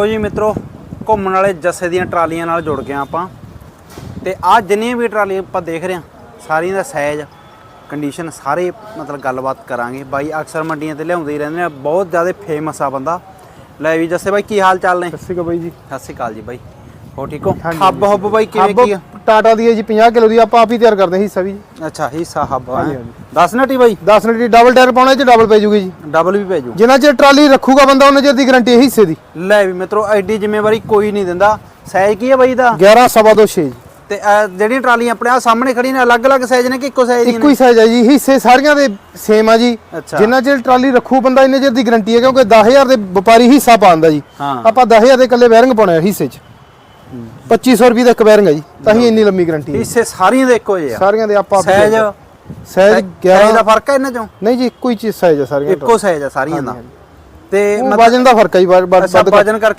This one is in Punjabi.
ਲੋ ਜੀ ਮਿੱਤਰੋ ਘੁੰਮਣ ਵਾਲੇ ਜੱਸੇ ਦੀਆਂ ਟਰਾਲੀਆਂ ਨਾਲ ਜੁੜ ਗਏ ਆਪਾਂ। ਤੇ ਆ ਜਿੰਨੀਆਂ ਵੀ ਟਰਾਲੀਆਂ ਆਪਾਂ ਦੇਖ ਰਹੇ ਹਾਂ ਸਾਰੀਆਂ ਦਾ ਸਾਈਜ਼ ਕੰਡੀਸ਼ਨ ਸਾਰੇ ਮਤਲਬ ਗੱਲਬਾਤ ਕਰਾਂਗੇ। ਬਾਈ ਅਕਸਰ ਮੰਡੀਆਂ ਤੇ ਲਿਆਉਂਦੇ ਹੀ ਰਹਿੰਦੇ ਨੇ ਬਹੁਤ ਜ਼ਿਆਦਾ ਫੇਮਸ ਆ ਬੰਦਾ। ਲੈ ਵੀ ਜੱਸੇ ਬਾਈ ਕੀ ਹਾਲ ਚਾਲ ਨੇ? ਸਤਿ ਸ਼੍ਰੀ ਅਕਾਲ ਬਾਈ ਜੀ। ਸਤਿ ਸ਼੍ਰੀ ਅਕਾਲ ਜੀ ਬਾਈ। ਹੋ ਠੀਕ ਹੋ? ਹੱਬ ਹੱਬ ਬਾਈ ਕਿਵੇਂ ਕੀ ਆ? ਟਾਟਾ ਦੀ ਹੈ ਜੀ 50 ਕਿਲੋ ਦੀ ਆਪਾਂ ਆਪ ਹੀ ਤਿਆਰ ਕਰਦੇ ਹਾਂ ਹਿੱਸਾ ਵੀ ਅੱਛਾ ਹਿੱਸਾ ਹੱਬ ਹਾਂਜੀ, ਹੈ ਹਾਂਜੀ। 10 ਨਟੀ ਬਾਈ? 10 ਲੀਟਰ ਡਬਲ ਟਾਇਰ ਪਾਉਣਾ ਇਹ ਚ ਡਬਲ ਪੈ ਜੂਗੀ ਜੀ। ਡਬਲ ਵੀ ਭੇਜੋ ਜਿੰਨਾ ਚਿਰ ਟਰਾਲੀ ਰੱਖੂਗਾ ਬੰਦਾ ਉਹਨਾਂ ਚਿਰ ਦੀ ਗਾਰੰਟੀ ਹੈ ਹਿੱਸੇ ਦੀ। ਲੈ ਵੀ ਮਿੱਤਰੋ ਐਡੀ ਜ਼ਿੰਮੇਵਾਰੀ ਕੋਈ ਨਹੀਂ ਦਿੰਦਾ। ਸਾਈਜ਼ ਕੀ ਹੈ ਬਾਈ ਦਾ 11 ਸਵਾ ਦੋ 6 ਜੀ। ਤੇ ਅਹ, ਜਿਹੜੀਆਂ ਟਰਾਲੀਆਂ ਆਪਣੇ ਆ ਸਾਹਮਣੇ ਖੜੀਆਂ ਨੇ ਅਲੱਗ-ਅਲੱਗ ਸਾਈਜ਼ ਨੇ ਕਿ ਇੱਕੋ ਸਾਈਜ਼ ਦੀਆਂ ਇੱਕੋ ਹੀ ਸਾਈਜ਼ ਹੈ ਜੀ ਹਿੱਸੇ ਸਾਰੀਆਂ ਦੇ ਸੇਮ ਆ ਜੀ। ਅੱਛਾ। ਜਿੰਨਾ ਚਿਰ ਟਰਾਲੀ ਰੱਖੂ ਬੰਦਾ ਇੰਨੇ ਚਿਰ ਦੀ ਗਾਰੰਟੀ ਹੈ ਕਿਉਂਕਿ 10000 ਦੇ ਵਪਾਰੀ ਹਿੱਸਾ ਪਾਉਂਦਾ ਜੀ। ਹਾਂ। ਆਪਾਂ 10000 ਦੇ ਇਕੱਲੇ ਬੈਰਿੰਗ ਪਾਉਣੇ ਆ ਹਿੱਸੇ 'ਚ। 2500 ਰੁਪਏ ਦਾ ਇੱਕ ਬੈਰਿੰਗ ਹੈ ਜੀ ਤਾਂ ਹੀ ਇੰਨੀ ਲੰਮੀ ਗਾਰੰਟੀ ਹੈ ਹਿੱਸੇ ਸਾਰੀਆਂ ਦੇ ਇੱਕੋ ਜਿਹੇ ਆ। ਸਾਰੀਆਂ ਦੇ ਆਪਾਂ ਸਾਈਜ਼ ਸਾਈਜ਼ ਸਾਈਜ਼ ਦਾ 11 ਫ਼ਰਕ ਹੈ ਇਹਨਾਂ ਚੋਂ? ਨਹੀਂ ਜੀ ਇੱਕੋ ਹੀ ਚੀਜ਼ ਸਾਈਜ਼ ਹੈ ਸਾਰੀਆਂ ਇੱਕੋ ਸਾਈਜ਼ ਆ ਸਾਰੀਆਂ ਦਾ। ਤੇ ਵਜਨ ਦਾ ਫ਼ਰਕ ਹੈ ਜੀ। ਵਜਨ ਕਰਕੇ